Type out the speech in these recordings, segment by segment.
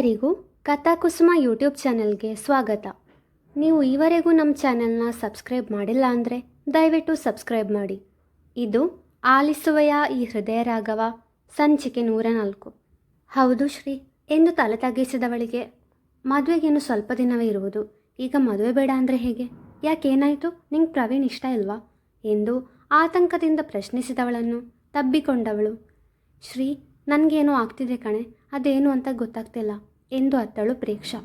ಎಲ್ಲರಿಗೂ ಕಥಾಕುಸುಮ ಯೂಟ್ಯೂಬ್ ಚಾನೆಲ್ಗೆ ಸ್ವಾಗತ. ನೀವು ಈವರೆಗೂ ನಮ್ಮ ಚಾನೆಲ್ನ ಸಬ್ಸ್ಕ್ರೈಬ್ ಮಾಡಿಲ್ಲ ಅಂದರೆ ದಯವಿಟ್ಟು ಸಬ್ಸ್ಕ್ರೈಬ್ ಮಾಡಿ. ಇದು ಆಲಿಸುವೆಯ ಈ ಹೃದಯ ರಾಘವ, ಸಂಚಿಕೆ ನೂರ ನಾಲ್ಕು. ಹೌದು ಶ್ರೀ, ಎಂದು ತಲೆ ತಗ್ಗಿಸಿದವಳಿಗೆ ಮದುವೆಗೇನು ಸ್ವಲ್ಪ ದಿನವೇ ಇರುವುದು. ಈಗ ಮದುವೆ ಬೇಡ ಅಂದರೆ ಹೇಗೆ? ಯಾಕೇನಾಯಿತು ನಿಂಗೆ ಪ್ರವೀಣ್ ಇಷ್ಟ ಇಲ್ವಾ? ಎಂದು ಆತಂಕದಿಂದ ಪ್ರಶ್ನಿಸಿದವಳನ್ನು ತಬ್ಬಿಕೊಂಡವಳು. ಶ್ರೀ, ನನಗೇನೋ ಆಗ್ತಿದೆ ಕಣೆ, ಅದೇನು ಅಂತ ಗೊತ್ತಾಗ್ತಿಲ್ಲ. ಎಂದು ಅತ್ತಳು ಪ್ರೇಕ್ಷಾ.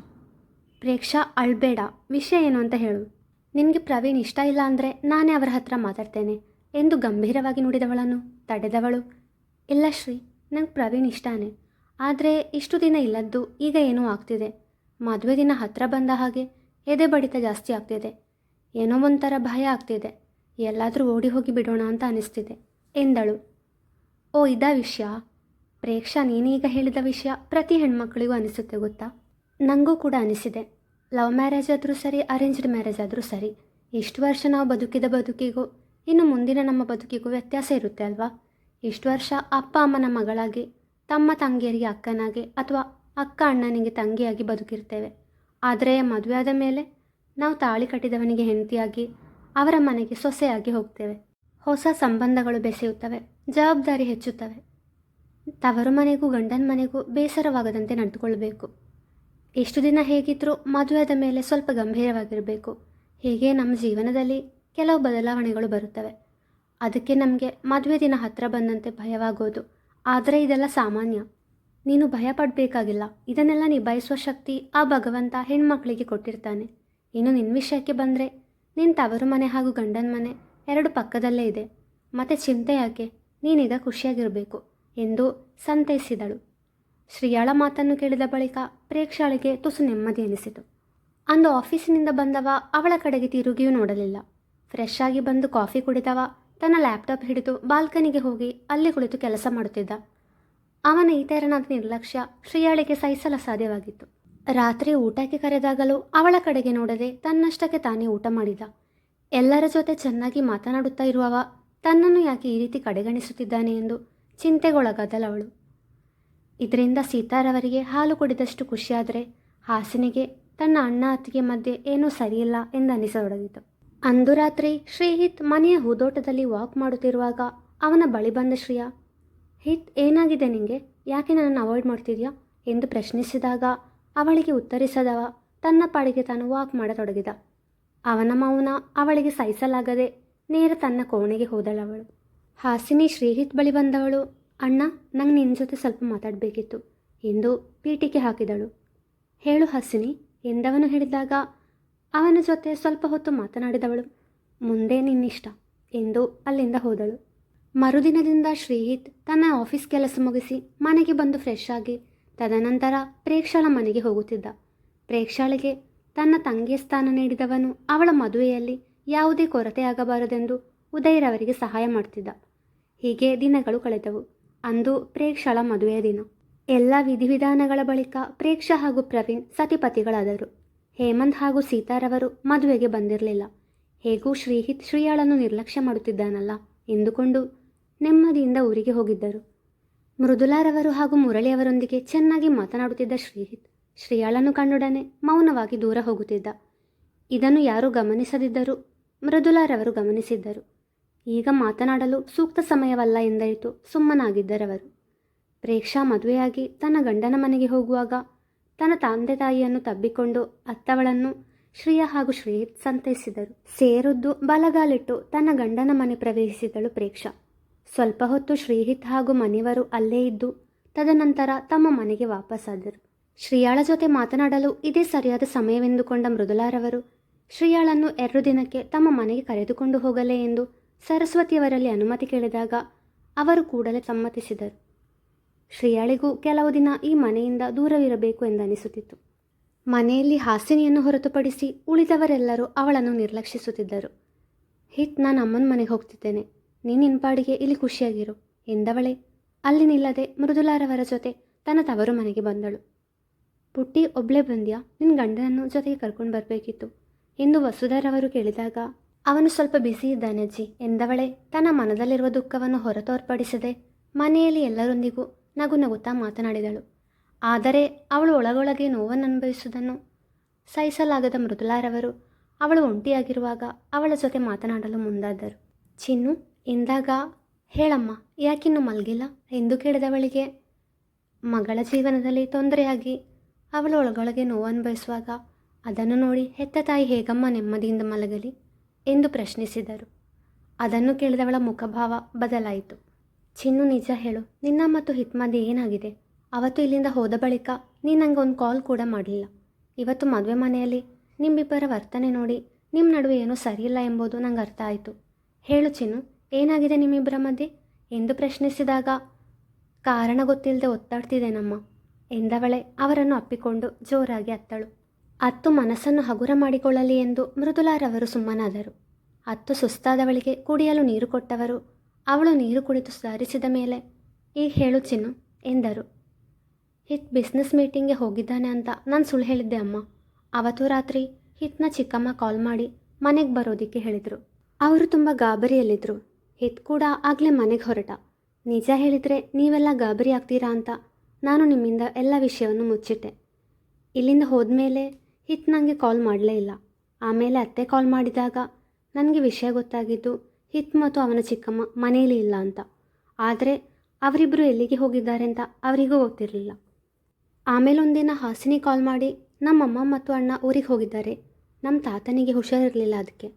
ಪ್ರೇಕ್ಷಾ, ಅಳ್ಬೇಡ, ವಿಷಯ ಏನು ಅಂತ ಹೇಳು. ನಿನಗೆ ಪ್ರವೀಣ್ ಇಷ್ಟ ಇಲ್ಲ ಅಂದರೆ ನಾನೇ ಅವರ ಹತ್ರ ಮಾತಾಡ್ತೇನೆ ಎಂದು ಗಂಭೀರವಾಗಿ ನುಡಿದವಳನ್ನು ತಡೆದವಳು. ಇಲ್ಲ ಶ್ರೀ, ನಂಗೆ ಪ್ರವೀಣ್ ಇಷ್ಟನೇ. ಆದರೆ ಇಷ್ಟು ದಿನ ಇಲ್ಲದ್ದು ಈಗ ಏನೂ ಆಗ್ತಿದೆ. ಮದುವೆ ದಿನ ಹತ್ರ ಬಂದ ಹಾಗೆ ಎದೆ ಬಡಿತ ಜಾಸ್ತಿ ಆಗ್ತಿದೆ. ಏನೋ ಒಂಥರ ಭಯ ಆಗ್ತಿದೆ. ಎಲ್ಲಾದರೂ ಓಡಿ ಹೋಗಿ ಬಿಡೋಣ ಅಂತ ಅನಿಸ್ತಿದೆ ಎಂದಳು. ಓ, ಇದಾ ವಿಷಯ? ಪ್ರೇಕ್ಷಾ ನೀನೀಗ ಹೇಳಿದ ವಿಷಯ ಪ್ರತಿ ಹೆಣ್ಮಕ್ಳಿಗೂ ಅನಿಸುತ್ತೆ ಗೊತ್ತಾ? ನನಗೂ ಕೂಡ ಅನಿಸಿದೆ. ಲವ್ ಮ್ಯಾರೇಜ್ ಆದರೂ ಸರಿ, ಅರೇಂಜ್ಡ್ ಮ್ಯಾರೇಜ್ ಆದರೂ ಸರಿ. ಇಷ್ಟು ವರ್ಷ ನಾವು ಬದುಕಿದ ಬದುಕಿಗೂ, ಇನ್ನು ಮುಂದಿನ ನಮ್ಮ ಬದುಕಿಗೂ ವ್ಯತ್ಯಾಸ ಇರುತ್ತೆ ಅಲ್ವಾ? ಇಷ್ಟು ವರ್ಷ ಅಪ್ಪ ಅಮ್ಮನ ಮಗಳಾಗಿ, ತಮ್ಮ ತಂಗಿಯರಿಗೆ ಅಕ್ಕನಾಗಿ ಅಥವಾ ಅಕ್ಕ ಅಣ್ಣನಿಗೆ ತಂಗಿಯಾಗಿ ಬದುಕಿರ್ತೇವೆ. ಆದರೆ ಮದುವೆ ಮೇಲೆ ನಾವು ತಾಳಿ ಕಟ್ಟಿದವನಿಗೆ ಹೆಂಡತಿಯಾಗಿ, ಅವರ ಮನೆಗೆ ಸೊಸೆಯಾಗಿ ಹೋಗ್ತೇವೆ. ಹೊಸ ಸಂಬಂಧಗಳು ಬೆಸೆಯುತ್ತವೆ, ಜವಾಬ್ದಾರಿ ಹೆಚ್ಚುತ್ತವೆ. ತವರು ಮನೆಗೂ ಗಂಡನ ಮನೆಗೂ ಬೇಸರವಾಗದಂತೆ ನಡೆದುಕೊಳ್ಬೇಕು ಎಷ್ಟು ದಿನ ಹೇಗಿದ್ದರೂ ಮದುವೆಯಾದ ಮೇಲೆ ಸ್ವಲ್ಪ ಗಂಭೀರವಾಗಿರಬೇಕು. ಹೀಗೆ ನಮ್ಮ ಜೀವನದಲ್ಲಿ ಕೆಲವು ಬದಲಾವಣೆಗಳು ಬರುತ್ತವೆ. ಅದಕ್ಕೆ ನಮಗೆ ಮದುವೆ ದಿನ ಹತ್ತಿರ ಬಂದಂತೆ ಭಯವಾಗೋದು. ಆದರೆ ಇದೆಲ್ಲ ಸಾಮಾನ್ಯ. ನೀನು ಭಯ ಪಡಬೇಕಾಗಿಲ್ಲ ಇದನ್ನೆಲ್ಲ ನಿಭಾಯಿಸುವ ಶಕ್ತಿ ಆ ಭಗವಂತ ಹೆಣ್ಮಕ್ಳಿಗೆ ಕೊಟ್ಟಿರ್ತಾನೆ. ಇನ್ನು ನಿನ್ನ ವಿಷಯಕ್ಕೆ ಬಂದರೆ ನಿನ್ನ ತವರು ಮನೆ ಹಾಗೂ ಗಂಡನ ಮನೆ ಎರಡು ಪಕ್ಕದಲ್ಲೇ ಇದೆ. ಮತ್ತು ಚಿಂತೆ ಯಾಕೆ? ನೀನೀಗ ಖುಷಿಯಾಗಿರಬೇಕು. ಎಂದು ಸಂತೈಸಿದಳು. ಶ್ರೀಯಾಳ ಮಾತನ್ನು ಕೇಳಿದ ಬಳಿಕ ಪ್ರೇಕ್ಷಾಳಿಗೆ ತುಸು ನೆಮ್ಮದಿ ಎನಿಸಿತು. ಅಂದು ಆಫೀಸಿನಿಂದ ಬಂದವ ಅವಳ ಕಡೆಗೆ ತಿರುಗಿಯೂ ನೋಡಲಿಲ್ಲ. ಫ್ರೆಶ್ ಆಗಿ ಬಂದು ಕಾಫಿ ಕುಡಿದವ ತನ್ನ ಲ್ಯಾಪ್ಟಾಪ್ ಹಿಡಿದು ಬಾಲ್ಕನಿಗೆ ಹೋಗಿ ಅಲ್ಲಿ ಕುಳಿತು ಕೆಲಸ ಮಾಡುತ್ತಿದ್ದ. ಅವನ ಈ ನಿರ್ಲಕ್ಷ್ಯ ಶ್ರೀಯಾಳಿಗೆ ಸಹಿಸಲು ಸಾಧ್ಯವಾಗಿತ್ತು. ರಾತ್ರಿ ಊಟಕ್ಕೆ ಕರೆದಾಗಲೂ ಅವಳ ಕಡೆಗೆ ನೋಡದೆ ತನ್ನಷ್ಟಕ್ಕೆ ತಾನೇ ಊಟ ಮಾಡಿದ. ಎಲ್ಲರ ಜೊತೆ ಚೆನ್ನಾಗಿ ಮಾತನಾಡುತ್ತಾ ಇರುವವ ತನ್ನನ್ನು ಯಾಕೆ ಈ ರೀತಿ ಕಡೆಗಣಿಸುತ್ತಿದ್ದಾನೆ ಎಂದು ಚಿಂತೆಗೊಳಗಾದಳವಳು ಇದರಿಂದ ಸೀತಾರವರಿಗೆ ಹಾಲು ಕುಡಿದಷ್ಟು ಖುಷಿಯಾದರೆ ಹಾಸಿನಿಗೆ ತನ್ನ ಅಣ್ಣ ಅತ್ತಿಗೆ ಮಧ್ಯೆ ಏನೂ ಸರಿಯಿಲ್ಲ ಎಂದನಿಸತೊಡಗಿತು. ಅಂದು ರಾತ್ರಿ ಶ್ರೀಹಿತ್ ಮನೆಯ ಹೂದೋಟದಲ್ಲಿ ವಾಕ್ ಮಾಡುತ್ತಿರುವಾಗ ಅವನ ಬಳಿ ಬಂದ ಶ್ರೀಯ, ಹಿತ್, ಏನಾಗಿದೆ ನಿಂಗೆ? ಯಾಕೆ ನನ್ನನ್ನು ಅವಾಯ್ಡ್ ಮಾಡ್ತಿದ್ಯಾ? ಎಂದು ಪ್ರಶ್ನಿಸಿದಾಗ ಅವಳಿಗೆ ಉತ್ತರಿಸದವ ತನ್ನ ಪಾಡಿಗೆ ತಾನು ವಾಕ್ ಮಾಡತೊಡಗಿದ. ಅವನ ಮೌನ ಅವಳಿಗೆ ಸಹಿಸಲಾಗದೆ ನೇರ ತನ್ನ ಕೋಣೆಗೆ ಹೋದಳವಳು. ಹಾಸಿನಿ ಶ್ರೀಹಿತ್ ಬಳಿ ಬಂದವಳು. ಅಣ್ಣ, ನಂಗೆ ನಿನ್ನ ಜೊತೆ ಸ್ವಲ್ಪ ಮಾತಾಡಬೇಕಿತ್ತು. ಎಂದು ಪೀಟಿಕೆ ಹಾಕಿದಳು. ಹೇಳು ಹಾಸಿನಿ, ಎಂದವನು ಹೇಳಿದಾಗ, ಅವನ ಜೊತೆ ಸ್ವಲ್ಪ ಹೊತ್ತು ಮಾತನಾಡಿದವಳು. ಮುಂದೆ ನಿನ್ನಿಷ್ಟ ಎಂದು ಅಲ್ಲಿಂದ ಹೋದಳು. ಮರುದಿನದಿಂದ ಶ್ರೀಹಿತ್ ತನ್ನ ಆಫೀಸ್ ಕೆಲಸ ಮುಗಿಸಿ ಮನೆಗೆ ಬಂದು ಫ್ರೆಶ್ ಆಗಿ, ತದನಂತರ ಪ್ರೇಕ್ಷಾಳ ಮನೆಗೆ ಹೋಗುತ್ತಿದ್ದ. ಪ್ರೇಕ್ಷಾಳಿಗೆ ತನ್ನ ತಂಗಿಯ ಸ್ಥಾನ ನೀಡಿದವನು ಅವಳ ಮದುವೆಯಲ್ಲಿ ಯಾವುದೇ ಕೊರತೆಯಾಗಬಾರದೆಂದು ಉದಯರವರಿಗೆ ಸಹಾಯ ಮಾಡ್ತಿದ್ದ. ಹೀಗೆ ದಿನಗಳು ಕಳೆದವು. ಅಂದು ಪ್ರೇಕ್ಷಳ ಮದುವೆಯ ದಿನ. ಎಲ್ಲ ವಿಧಿವಿಧಾನಗಳ ಬಳಿಕ ಪ್ರೇಕ್ಷಾ ಹಾಗೂ ಪ್ರವೀಣ್ ಸತಿಪತಿಗಳಾದರು. ಹೇಮಂತ್ ಹಾಗೂ ಸೀತಾರವರು ಮದುವೆಗೆ ಬಂದಿರಲಿಲ್ಲ. ಹೇಗೂ ಶ್ರೀಹಿತ್ ಶ್ರೀಯಾಳನ್ನು ನಿರ್ಲಕ್ಷ್ಯ ಮಾಡುತ್ತಿದ್ದಾನಲ್ಲ ಎಂದುಕೊಂಡು ನೆಮ್ಮದಿಯಿಂದ ಊರಿಗೆ ಹೋಗಿದ್ದರು. ಮೃದುಲಾರವರು ಹಾಗೂ ಮುರಳಿಯವರೊಂದಿಗೆ ಚೆನ್ನಾಗಿ ಮಾತನಾಡುತ್ತಿದ್ದ ಶ್ರೀಹಿತ್ ಶ್ರೀಯಾಳನ್ನು ಕಂಡೊಡನೆ ಮೌನವಾಗಿ ದೂರ ಹೋಗುತ್ತಿದ್ದ. ಇದನ್ನು ಯಾರೂ ಗಮನಿಸದಿದ್ದರೂ ಮೃದುಲಾರವರು ಗಮನಿಸಿದ್ದರು. ಈಗ ಮಾತನಾಡಲು ಸೂಕ್ತ ಸಮಯವಲ್ಲ ಎಂದರಿತು ಸುಮ್ಮನಾಗಿದ್ದರವರು. ಪ್ರೇಕ್ಷಾ ಮದುವೆಯಾಗಿ ತನ್ನ ಗಂಡನ ಮನೆಗೆ ಹೋಗುವಾಗ ತನ್ನ ತಂದೆ ತಾಯಿಯನ್ನು ತಬ್ಬಿಕೊಂಡು ಅತ್ತವಳನ್ನು ಶ್ರೀಯ ಹಾಗೂ ಶ್ರೀಹಿತ್ ಸಂತೈಸಿದರು. ಸೇರುದ್ದು ಬಲಗಾಲಿಟ್ಟು ತನ್ನ ಗಂಡನ ಮನೆ ಪ್ರವೇಶಿಸಿದಳು ಪ್ರೇಕ್ಷಾ. ಸ್ವಲ್ಪ ಹೊತ್ತು ಶ್ರೀಹಿತ್ ಹಾಗೂ ಮನೆಯವರು ಅಲ್ಲೇ ಇದ್ದು ತದನಂತರ ತಮ್ಮ ಮನೆಗೆ ವಾಪಸ್ಸಾದರು ಶ್ರೀಯಾಳ ಜೊತೆ ಮಾತನಾಡಲು ಇದೇ ಸರಿಯಾದ ಸಮಯವೆಂದುಕೊಂಡ ಮೃದುಲಾರವರು ಶ್ರೀಯಾಳನ್ನು ಎರಡು ದಿನಕ್ಕೆ ತಮ್ಮ ಮನೆಗೆ ಕರೆದುಕೊಂಡು ಹೋಗಲೇ ಎಂದು ಸರಸ್ವತಿಯವರಲ್ಲಿ ಅನುಮತಿ ಕೇಳಿದಾಗ ಅವರು ಕೂಡಲೇ ಸಮ್ಮತಿಸಿದರು. ಶ್ರೀಯಾಳಿಗೂ ಕೆಲವು ದಿನ ಈ ಮನೆಯಿಂದ ದೂರವಿರಬೇಕು ಎಂದನಿಸುತ್ತಿತ್ತು. ಮನೆಯಲ್ಲಿ ಹಾಸಿನಿಯನ್ನು ಹೊರತುಪಡಿಸಿ ಉಳಿದವರೆಲ್ಲರೂ ಅವಳನ್ನು ನಿರ್ಲಕ್ಷಿಸುತ್ತಿದ್ದರು. ಹಿತ್, ನಾನು ಅಮ್ಮನ ಮನೆಗೆ ಹೋಗ್ತಿದ್ದೇನೆ. ನಿನ್ನ ನಿಂಪಾಡಿಗೆ ಇಲ್ಲಿ ಖುಷಿಯಾಗಿರು ಎಂದವಳೆ. ಅಲ್ಲಿ ನಿಲ್ಲದೆ ಮೃದುಲಾರವರ ಜೊತೆ ತನ್ನ ತವರು ಮನೆಗೆ ಬಂದಳು. ಪುಟ್ಟಿ, ಒಬ್ಳೆ ಬಂದ್ಯಾ? ನಿನ್ನ ಗಂಡನನ್ನು ಜೊತೆಗೆ ಕರ್ಕೊಂಡು ಬರಬೇಕಿತ್ತು ಎಂದು ವಸುಧರವರು ಕೇಳಿದಾಗ ಅವನು ಸ್ವಲ್ಪ ಬಿಸಿ ಇದ್ದಾನೆ ಅಜ್ಜಿ, ಎಂದವಳೆ. ತನ್ನ ಮನದಲ್ಲಿರುವ ದುಃಖವನ್ನು ಹೊರತೋರ್ಪಡಿಸದೆ ಮನೆಯಲ್ಲಿ ಎಲ್ಲರೊಂದಿಗೂ ನಗು ನಗುತ್ತಾ ಮಾತನಾಡಿದಳು. ಆದರೆ ಅವಳು ಒಳಗೊಳಗೆ ನೋವನ್ನು ಅನುಭವಿಸುವುದನ್ನು ಸಹಿಸಲಾಗದ ಮೃದುಲಾರವರು ಅವಳು ಒಂಟಿಯಾಗಿರುವಾಗ ಅವಳ ಜೊತೆ ಮಾತನಾಡಲು ಮುಂದಾದರು. ಚಿನ್ನು, ಎಂದಾಗ, ಹೇಳಮ್ಮ, ಯಾಕಿನ್ನು ಮಲಗಿಲ್ಲ? ಎಂದು ಕೇಳಿದವಳಿಗೆ, ಮಗಳ ಜೀವನದಲ್ಲಿ ತೊಂದರೆಯಾಗಿ ಅವಳು ಒಳಗೊಳಗೆ ನೋವು ಅನುಭವಿಸುವಾಗ ಅದನ್ನು ನೋಡಿ ಹೆತ್ತ ತಾಯಿ ಹೇಗಮ್ಮ ನೆಮ್ಮದಿಯಿಂದ ಮಲಗಲಿ? ಎಂದು ಪ್ರಶ್ನಿಸಿದರು. ಅದನ್ನು ಕೇಳಿದವಳ ಮುಖಭಾವ ಬದಲಾಯಿತು. ಚಿನ್ನು, ನಿಜ ಹೇಳು. ನಿನ್ನ ಮತ್ತು ಹಿತ್ಮದಿ ಏನಾಗಿದೆ? ಅವತ್ತು ಇಲ್ಲಿಂದ ಹೋದ ಬಳಿಕ ನೀನು ನನಗೆ ಒಂದು ಕಾಲ್ ಕೂಡ ಮಾಡಲಿಲ್ಲ. ಇವತ್ತು ಮದುವೆ ಮನೆಯಲ್ಲಿ ನಿಮ್ಮಿಬ್ಬರ ವರ್ತನೆ ನೋಡಿ ನಿಮ್ಮ ನಡುವೆ ಏನೂ ಸರಿಯಿಲ್ಲ ಎಂಬುದು ನಂಗೆ ಅರ್ಥ ಆಯಿತು. ಹೇಳು ಚಿನ್ನು, ಏನಾಗಿದೆ ನಿಮ್ಮಿಬ್ಬರ ಮಧ್ಯೆ? ಎಂದು ಪ್ರಶ್ನಿಸಿದಾಗ, ಕಾರಣ ಗೊತ್ತಿಲ್ಲದೆ ಒತ್ತಾಡ್ತಿದ್ದೇನಮ್ಮ ಎಂದವಳೆ ಅವರನ್ನು ಅಪ್ಪಿಕೊಂಡು ಜೋರಾಗಿ ಅತ್ತಳು. ಅತ್ತು ಮನಸ್ಸನ್ನು ಹಗುರ ಮಾಡಿಕೊಳ್ಳಲಿ ಎಂದು ಮೃದುಲಾರವರು ಸುಮ್ಮನಾದರು. ಅತ್ತು ಸುಸ್ತಾದವಳಿಗೆ ಕುಡಿಯಲು ನೀರು ಕೊಟ್ಟವರು, ಅವಳು ನೀರು ಕುಡಿದು ಸುಧಾರಿಸಿದ ಮೇಲೆ, ಈಗ ಹೇಳು ಚಿನ್ನು, ಎಂದರು. ಹಿತ್ ಬಿಸ್ನೆಸ್ ಮೀಟಿಂಗ್ಗೆ ಹೋಗಿದ್ದಾನೆ ಅಂತ ನಾನು ಸುಳ್ಳು ಹೇಳಿದ್ದೆ ಅಮ್ಮ. ಅವತ್ತು ರಾತ್ರಿ ಹಿತ್ನ ಚಿಕ್ಕಮ್ಮ ಕಾಲ್ ಮಾಡಿ ಮನೆಗೆ ಬರೋದಕ್ಕೆ ಹೇಳಿದರು. ಅವರು ತುಂಬ ಗಾಬರಿಯಲ್ಲಿದ್ದರು ಹಿತ್ ಕೂಡ ಆಗಲೇ ಮನೆಗೆ ಹೊರಟ. ನಿಜ ಹೇಳಿದರೆ ನೀವೆಲ್ಲ ಗಾಬರಿ ಆಗ್ತೀರಾ ಅಂತ ನಾನು ನಿಮ್ಮಿಂದ ಎಲ್ಲ ವಿಷಯವನ್ನು ಮುಚ್ಚಿಟ್ಟೆ. ಇಲ್ಲಿಂದ ಹೋದ್ಮೇಲೆ ಹಿತ್ ನನಗೆ ಕಾಲ್ ಮಾಡಲೇ ಇಲ್ಲ. ಆಮೇಲೆ ಅತ್ತೆ ಕಾಲ್ ಮಾಡಿದಾಗ ನನಗೆ ವಿಷಯ ಗೊತ್ತಾಗಿದ್ದು ಹಿತ್ ಮತ್ತು ಅವನ ಚಿಕ್ಕಮ್ಮ ಮನೆಯಲ್ಲಿ ಇಲ್ಲ ಅಂತ. ಆದರೆ ಅವರಿಬ್ಬರು ಎಲ್ಲಿಗೆ ಹೋಗಿದ್ದಾರೆ ಅಂತ ಅವರಿಗೂ ಗೊತ್ತಿರಲಿಲ್ಲ. ಆಮೇಲೆ ಒಂದಿನ ಹಾಸಿನಿ ಕಾಲ್ ಮಾಡಿ ನಮ್ಮಮ್ಮ ಮತ್ತು ಅಣ್ಣ ಊರಿಗೆ ಹೋಗಿದ್ದಾರೆ. ನಮ್ಮ ತಾತನಿಗೆ ಹುಷಾರಿರಲಿಲ್ಲ ಅದಕ್ಕೆ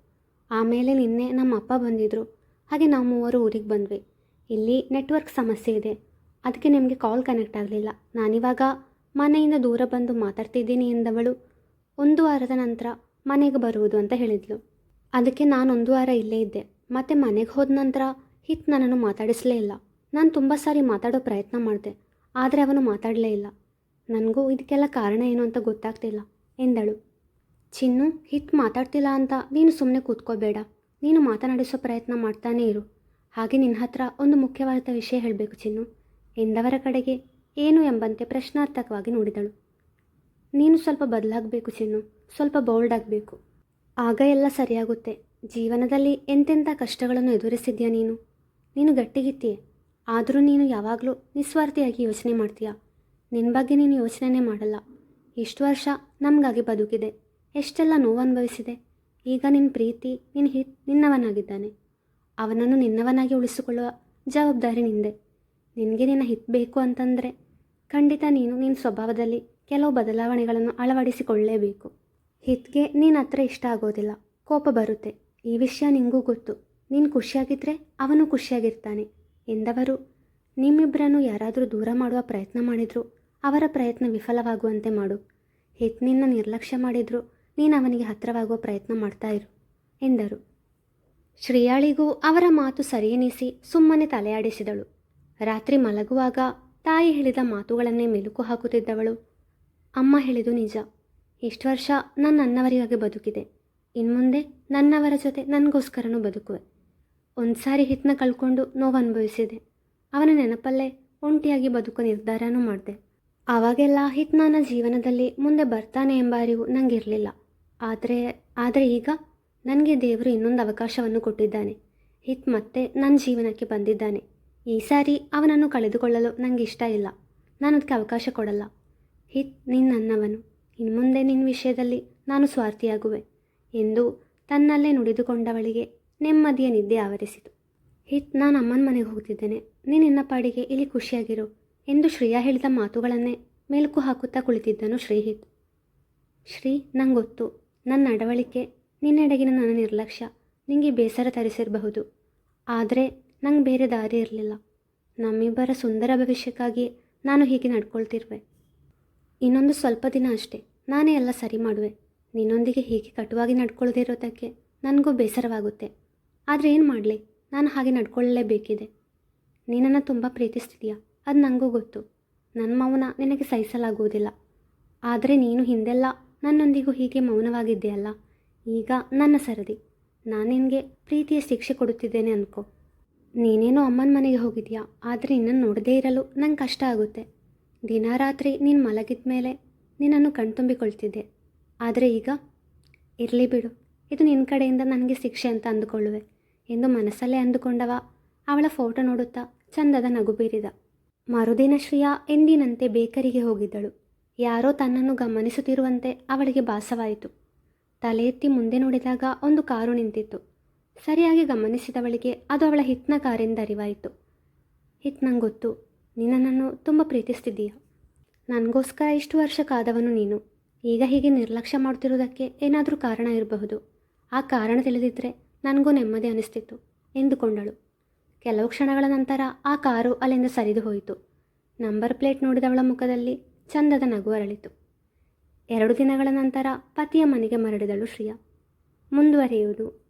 ಆಮೇಲೆ ನಿನ್ನೆ ನಮ್ಮ ಅಪ್ಪ ಬಂದಿದ್ದರು ಹಾಗೆ ನಾವು ಮೂವರು ಊರಿಗೆ ಬಂದ್ವಿ. ಇಲ್ಲಿ ನೆಟ್ವರ್ಕ್ ಸಮಸ್ಯೆ ಇದೆ. ಅದಕ್ಕೆ ನಿಮಗೆ ಕಾಲ್ ಕನೆಕ್ಟ್ ಆಗಲಿಲ್ಲ. ನಾನಿವಾಗ ಮನೆಯಿಂದ ದೂರ ಬಂದು ಮಾತಾಡ್ತಿದ್ದೀನಿ ಎಂದವಳು ಒಂದು ವಾರದ ನಂತರ ಮನೆಗೆ ಬರುವುದು ಅಂತ ಹೇಳಿದ್ಲು. ಅದಕ್ಕೆ ನಾನು ಒಂದು ವಾರ ಇಲ್ಲೇ ಇದ್ದೆ. ಮತ್ತು ಮನೆಗೆ ಹೋದ ನಂತರ ಹಿತ್ ನನ್ನನ್ನು ಮಾತಾಡಿಸಲೇ ಇಲ್ಲ. ನಾನು ತುಂಬ ಸಾರಿ ಮಾತಾಡೋ ಪ್ರಯತ್ನ ಮಾಡಿದೆ. ಆದರೆ ಅವನು ಮಾತಾಡಲೇ ಇಲ್ಲ. ನನಗೂ ಇದಕ್ಕೆಲ್ಲ ಕಾರಣ ಏನು ಅಂತ ಗೊತ್ತಾಗ್ತಿಲ್ಲ ಎಂದಳು. ಚಿನ್ನು, ಹಿತ್ ಮಾತಾಡ್ತಿಲ್ಲ ಅಂತ ನೀನು ಸುಮ್ಮನೆ ಕೂತ್ಕೋಬೇಡ. ನೀನು ಮಾತನಾಡಿಸೋ ಪ್ರಯತ್ನ ಮಾಡ್ತಾನೇ ಇರು. ಹಾಗೆ ನಿನ್ನ ಹತ್ರ ಒಂದು ಮುಖ್ಯವಾದ ವಿಷಯ ಹೇಳಬೇಕು ಚಿನ್ನು, ಎಂದವರ ಕಡೆಗೆ. ಏನು ಎಂಬಂತೆ ಪ್ರಶ್ನಾರ್ಥಕವಾಗಿ ನೋಡಿದಳು. ನೀನು ಸ್ವಲ್ಪ ಬದಲಾಗಬೇಕು ಚಿನ್ನು. ಸ್ವಲ್ಪ ಬೋಲ್ಡ್ ಆಗಬೇಕು. ಆಗ ಎಲ್ಲ ಸರಿಯಾಗುತ್ತೆ. ಜೀವನದಲ್ಲಿ ಎಂತೆಂಥ ಕಷ್ಟಗಳನ್ನು ಎದುರಿಸಿದ್ಯಾ ನೀನು? ನೀನು ಗಟ್ಟಿಗಿತ್ತೀಯ ಆದರೂ ನೀನು ಯಾವಾಗಲೂ ನಿಸ್ವಾರ್ಥಿಯಾಗಿ ಯೋಚನೆ ಮಾಡ್ತೀಯಾ? ನಿನ್ನ ಬಗ್ಗೆ ನೀನು ಯೋಚನೆನೇ ಮಾಡಲ್ಲ. ಇಷ್ಟು ವರ್ಷ ನಮಗಾಗಿ ಬದುಕಿದೆ. ಎಷ್ಟೆಲ್ಲ ನೋವು ಅನುಭವಿಸಿದೆ ಈಗ ನಿನ್ನ ಪ್ರೀತಿ ನಿನ್ನ ಹಿತ್ ನಿನ್ನವನಾಗಿದ್ದಾನೆ. ಅವನನ್ನು ನಿನ್ನವನಾಗಿ ಉಳಿಸಿಕೊಳ್ಳುವ ಜವಾಬ್ದಾರಿ ನಿಂದೆ. ನಿನಗೆ ನಿನ್ನ ಹಿತ್ ಬೇಕು ಅಂತಂದರೆ ಖಂಡಿತ ನೀನು ನಿನ್ನ ಸ್ವಭಾವದಲ್ಲಿ ಕೆಲವು ಬದಲಾವಣೆಗಳನ್ನು ಅಳವಡಿಸಿಕೊಳ್ಳಲೇಬೇಕು ಹಿತ್ಗೆ ನೀನು ಹತ್ರ ಇಷ್ಟ ಆಗೋದಿಲ್ಲ. ಕೋಪ ಬರುತ್ತೆ. ಈ ವಿಷಯ ನಿಂಗೂ ಗೊತ್ತು. ನೀನು ಖುಷಿಯಾಗಿದ್ದರೆ ಅವನು ಖುಷಿಯಾಗಿರ್ತಾನೆ. ಎಂದವರು ನಿಮ್ಮಿಬ್ಬರನ್ನು ಯಾರಾದರೂ ದೂರ ಮಾಡುವ ಪ್ರಯತ್ನ ಮಾಡಿದರೂ, ಅವರ ಪ್ರಯತ್ನ ವಿಫಲವಾಗುವಂತೆ ಮಾಡು. ಹಿತ್ ನಿನ್ನ ನಿರ್ಲಕ್ಷ್ಯ ಮಾಡಿದರೂ, ನೀನು ಅವನಿಗೆ ಹತ್ತಿರವಾಗುವ ಪ್ರಯತ್ನ ಮಾಡ್ತಾ ಇರು, ಎಂದರು. ಶ್ರೀಯಾಳಿಗೂ ಅವರ ಮಾತು ಸರಿಯೆನಿಸಿ ಸುಮ್ಮನೆ ತಲೆಯಾಡಿಸಿದಳು. ರಾತ್ರಿ ಮಲಗುವಾಗ ತಾಯಿ ಹೇಳಿದ ಮಾತುಗಳನ್ನೇ ಮೆಲುಕು ಹಾಕುತ್ತಿದ್ದವಳು. ಅಮ್ಮ ಹೇಳಿದು ನಿಜ. ಇಷ್ಟು ವರ್ಷ ನಾನು ನನ್ನವರಿಗಾಗಿ ಬದುಕಿದೆ. ಇನ್ಮುಂದೆ ನನ್ನವರ ಜೊತೆ ನನಗೋಸ್ಕರನೂ ಬದುಕುವೆ. ಒಂದು ಸಾರಿ ಹಿತ್ನ ಕಳ್ಕೊಂಡು ನೋವು ಅನುಭವಿಸಿದೆ ಅವನ ನೆನಪಲ್ಲೇ ಒಂಟಿಯಾಗಿ ಬದುಕೋ ನಿರ್ಧಾರನೂ ಮಾಡಿದೆ. ಆವಾಗೆಲ್ಲ ಹಿತ್ ನನ್ನ ಜೀವನದಲ್ಲಿ ಮುಂದೆ ಬರ್ತಾನೆ ಎಂಬ ಅರಿವು ನನಗಿರಲಿಲ್ಲ ಆದರೆ ಆದರೆ ಈಗ ನನಗೆ ದೇವರು ಇನ್ನೊಂದು ಅವಕಾಶವನ್ನು ಕೊಟ್ಟಿದ್ದಾನೆ. ಹಿತ್ ಮತ್ತೆ ನನ್ನ ಜೀವನಕ್ಕೆ ಬಂದಿದ್ದಾನೆ. ಈ ಸಾರಿ ಅವನನ್ನು ಕಳೆದುಕೊಳ್ಳಲು ನನಗೆ ಇಷ್ಟ ಇಲ್ಲ. ನಾನು ಅದಕ್ಕೆ ಅವಕಾಶ ಕೊಡಲ್ಲ. ಹಿತ್ ನಿನ್ನ ಅನ್ನವನು ಇನ್ನು ಮುಂದೆ ನಿನ್ನ ವಿಷಯದಲ್ಲಿ ನಾನು ಸ್ವಾರ್ಥಿಯಾಗುವೆ ಎಂದು ತನ್ನಲ್ಲೇ ನುಡಿದುಕೊಂಡವಳಿಗೆ ನೆಮ್ಮದಿಯ ನಿದ್ದೆ ಆವರಿಸಿತು. ಹಿತ್, ನಾನು ಅಮ್ಮನ ಮನೆಗೆ ಹೋಗ್ತಿದ್ದೇನೆ ನೀನು ನಿನ್ನ ಪಾಡಿಗೆ ಇಲ್ಲಿ ಖುಷಿಯಾಗಿರು ಎಂದು ಶ್ರೇಯಾ ಹೇಳಿದ ಮಾತುಗಳನ್ನೇ ಮೆಲುಕು ಹಾಕುತ್ತಾ ಕುಳಿತಿದ್ದನು ಶ್ರೀಹಿತ್. ಶ್ರೀ ನಂಗೆ ಗೊತ್ತು ನನ್ನ ನಡವಳಿಕೆ, ನಿನ್ನೆಡೆಗಿನ ನನ್ನ ನಿರ್ಲಕ್ಷ್ಯ ನಿಮಗೆ ಬೇಸರ ತರಿಸಿರಬಹುದು. ಆದರೆ ನಂಗೆ ಬೇರೆ ದಾರಿ ಇರಲಿಲ್ಲ. ನಮ್ಮಿಬ್ಬರ ಸುಂದರ ಭವಿಷ್ಯಕ್ಕಾಗಿ ನಾನು ಹೀಗೆ ನಡ್ಕೊಳ್ತಿರುವೆ. ಇನ್ನೊಂದು ಸ್ವಲ್ಪ ದಿನ ಅಷ್ಟೇ. ನಾನೇ ಎಲ್ಲ ಸರಿ ಮಾಡುವೆ. ನಿನ್ನೊಂದಿಗೆ ಹೀಗೆ ಕಟುವಾಗಿ ನಡ್ಕೊಳ್ಳದಿರೋದಕ್ಕೆ ನನಗೂ ಬೇಸರವಾಗುತ್ತೆ. ಆದರೆ ಏನು ಮಾಡಲಿ? ನಾನು ಹಾಗೆ ನಡ್ಕೊಳ್ಳಲೇಬೇಕಿದೆ. ನೀನನ್ನು ತುಂಬ ಪ್ರೀತಿಸ್ತಿದೀಯ. ಅದು ನನಗೂ ಗೊತ್ತು. ನನ್ನ ಮೌನ ನಿನಗೆ ಸಹಿಸಲಾಗುವುದಿಲ್ಲ. ಆದರೆ ನೀನು ಹಿಂದೆಲ್ಲ ನನ್ನೊಂದಿಗೂ ಹೀಗೆ ಮೌನವಾಗಿದ್ದೆಯಲ್ಲ ಈಗ ನನ್ನ ಸರದಿ. ನಾನು ನಿನಗೆ ಪ್ರೀತಿಯ ಶಿಕ್ಷೆ ಕೊಡುತ್ತಿದ್ದೇನೆ ಅನ್ಕೋ. ನೀನೇನೋ ಅಮ್ಮನ ಮನೆಗೆ ಹೋಗಿದೆಯಾ? ಆದರೆ ನಿನ್ನನ್ನು ನೋಡದೇ ಇರಲು ನಂಗೆ ಕಷ್ಟ ಆಗುತ್ತೆ. ದಿನ ರಾತ್ರಿ ನೀನು ಮಲಗಿದ ಮೇಲೆ ನಿನ್ನನ್ನು ಕಣ್ತುಂಬಿಕೊಳ್ತಿದ್ದೆ. ಆದರೆ ಈಗ ಇರಲಿ ಬಿಡು, ಇದು ನಿನ್ನ ಕಡೆಯಿಂದ ನನಗೆ ಶಿಕ್ಷೆ ಅಂತ ಅಂದುಕೊಳ್ಳುವೆ ಎಂದು ಮನಸ್ಸಲ್ಲೇ ಅಂದುಕೊಂಡವ ಅವಳ ಫೋಟೋ ನೋಡುತ್ತಾ ಚಂದದ ನಗು ಬೀರಿದ. ಮರುದಿನ ಶ್ರೀಯಾ ಎಂದಿನಂತೆ ಬೇಕರಿಗೆ ಹೋಗಿದ್ದಳು. ಯಾರೋ ತನ್ನನ್ನು ಗಮನಿಸುತ್ತಿರುವಂತೆ ಅವಳಿಗೆ ಭಾಸವಾಯಿತು. ತಲೆ ಎತ್ತಿ ಮುಂದೆ ನೋಡಿದಾಗ ಒಂದು ಕಾರು ನಿಂತಿತ್ತು. ಸರಿಯಾಗಿ ಗಮನಿಸಿದವಳಿಗೆ ಅದು ಅವಳ ಹಿತ್ನ ಕಾರಿಂದ ಅರಿವಾಯಿತು. ಹಿತ್ ನಂಗೆ ಗೊತ್ತು ನೀನು ನನ್ನನ್ನು ತುಂಬ ಪ್ರೀತಿಸ್ತಿದ್ದೀಯ. ನನಗೋಸ್ಕರ ಇಷ್ಟು ವರ್ಷ ಕಾದವನು ನೀನು. ಈಗ ಹೀಗೆ ನಿರ್ಲಕ್ಷ್ಯ ಮಾಡ್ತಿರೋದಕ್ಕೆ ಏನಾದರೂ ಕಾರಣ ಇರಬಹುದು. ಆ ಕಾರಣ ತಿಳಿದಿದ್ದರೆ ನನಗೂ ನೆಮ್ಮದಿ ಅನಿಸ್ತಿತ್ತು ಎಂದುಕೊಂಡಳು. ಕೆಲವು ಕ್ಷಣಗಳ ನಂತರ ಆ ಕಾರು ಅಲ್ಲಿಂದ ಸರಿದು ಹೋಯಿತು. ನಂಬರ್ ಪ್ಲೇಟ್ ನೋಡಿದವಳ ಮುಖದಲ್ಲಿ ಚಂದದ ನಗು ಅರಳಿತು. ಎರಡು ದಿನಗಳ ನಂತರ ಪತಿಯ ಮನೆಗೆ ಮರಳಿದಳು ಶ್ರಿಯಾ. ಮುಂದುವರಿಯುವುದು